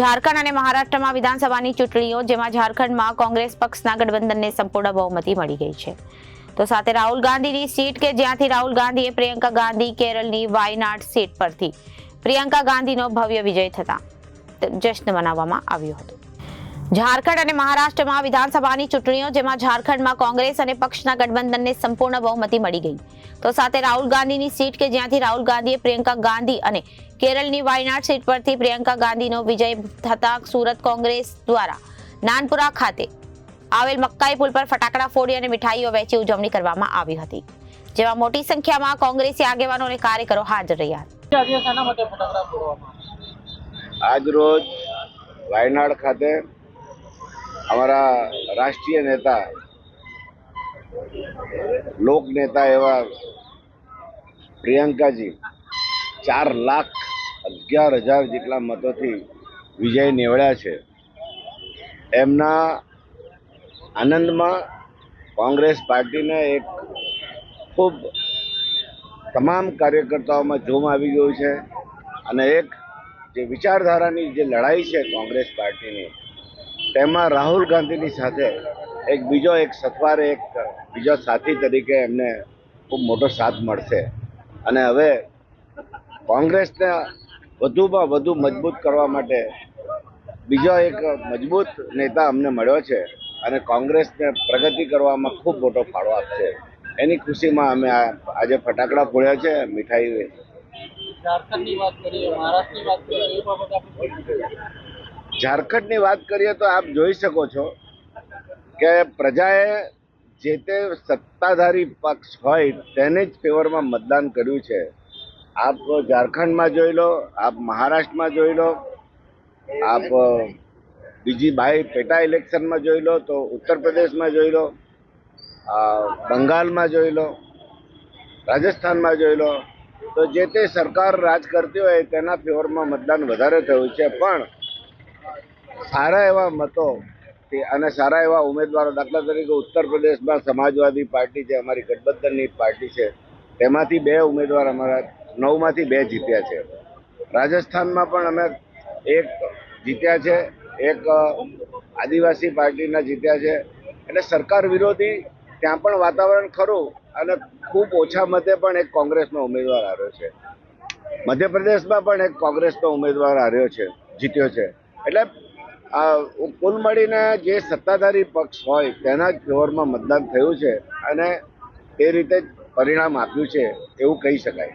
ઝારખંડ અને મહારાષ્ટ્રમાં વિધાનસભાની ચૂંટણીઓ, જેમાં ઝારખંડમાં કોંગ્રેસ પક્ષના ગઠબંધનને સંપૂર્ણ બહુમતી મળી ગઈ છે. તો સાથે રાહુલ ગાંધીની સીટ કે જ્યાંથી રાહુલ ગાંધીએ પ્રિયંકા ગાંધી કેરળની વાયનાડ સીટ પરથી પ્રિયંકા ગાંધીનો ભવ્ય વિજય થતા જશ્ન મનાવવામાં આવ્યો હતો. ઝારખંડ અને મહારાષ્ટ્રમાં વિધાનસભાની ચૂંટણીઓ જેમાં ઝારખંડમાં કોંગ્રેસ અને પક્ષના ગઠબંધનને સંપૂર્ણ બહુમતી મળી ગઈ. તો સાથે રાહુલ ગાંધીની સીટ કે જ્યાંથી રાહુલ ગાંધીએ પ્રિયંકા ગાંધી અને કેરળની વાયનાડ સીટ પરથી પ્રિયંકા ગાંધીનો વિજય થતા સુરત કોંગ્રેસ દ્વારા નાનપુરા ખાતે આવેલ મક્કાઈ પુલ પર ફટાકડા ફોડી અને મીઠાઈઓ વહેંચી ઉજવણી કરવામાં આવી હતી જેમાં મોટી સંખ્યામાં કોંગ્રેસી આગેવાનો અને કાર્યકરો હાજર રહ્યા. હતા આજે શાના માટે ફટાકડા ફોડવામાં આજ રોજ વાયનાડ ખાતે અમારા રાષ્ટ્રીય નેતા, લોક નેતા એવા પ્રિયંકાજી ચાર લાખ અગિયાર હજાર જેટલા મતોથી વિજય નીવડ્યા છે. એમના આનંદમાં કોંગ્રેસ પાર્ટીને એક ખૂબ તમામ કાર્યકર્તાઓમાં જોમ આવી ગયું છે અને એક જે વિચારધારાની જે લડાઈ છે કોંગ્રેસ પાર્ટીની તેમાં રાહુલ ગાંધીની સાથે એક બીજો એક સથવારે એક બીજો સાથી તરીકે એમને ખૂબ મોટો સાથ મળશે અને હવે કોંગ્રેસને વધુમાં વધુ મજબૂત કરવા માટે બીજો એક મજબૂત નેતા અમને મળ્યો છે અને કોંગ્રેસને પ્રગતિ કરવામાં ખૂબ મોટો ફાળો આપશે એની ખુશીમાં અમે આજે ફટાકડા ફોડ્યા છે, મીઠાઈ ઝારખંડની વાત કરીએ, મહારાષ્ટ્રની વાત કરીએ એ બાબત આપણે? ઝારખંડની વાત કરીએ તો આપ જોઈ શકો છો કે પ્રજાએ જે તે સત્તાધારી પક્ષ હોય તેને જ ફેવરમાં મતદાન કર્યું છે. આપ ઝારખંડમાં જોઈ લો, આપ મહારાષ્ટ્રમાં જોઈ લો, આપ બીજી ભાઈ પેટા ઇલેક્શનમાં જોઈ લો તો ઉત્તર પ્રદેશમાં જોઈ લો બંગાળમાં જોઈ લો, રાજસ્થાનમાં જોઈ લો, તો જે તે સરકાર રાજ કરતી હોય તેના ફેવરમાં મતદાન વધારે થયું છે. પણ સારા એવા મતો અને સારા એવા ઉમેદવારો દાખલા તરીકે ઉત્તર પ્રદેશમાં સમાજવાદી પાર્ટી જે અમારી ગઠબંધનની પાર્ટી છે, તેમાંથી બે ઉમેદવાર અમારા નવમાંથી બે જીત્યા છે. રાજસ્થાનમાં પણ અમે એક જીત્યા છે, એક આદિવાસી પાર્ટીના જીત્યા છે. એટલે સરકાર વિરોધી ત્યાં પણ વાતાવરણ ખરું અને ખૂબ ઓછા મતે પણ એક કોંગ્રેસનો ઉમેદવાર હાર્યો છે. મધ્યપ્રદેશમાં પણ એક કોંગ્રેસનો ઉમેદવાર હાર્યો છે, જીત્યો છે. એટલે આ કુલ મળીને જે સત્તાધારી પક્ષ હોય, તેના જ ફેવરમાં મતદાન થયું છે અને તે રીતે જ પરિણામ આપ્યું છે, એવું કહી શકાય.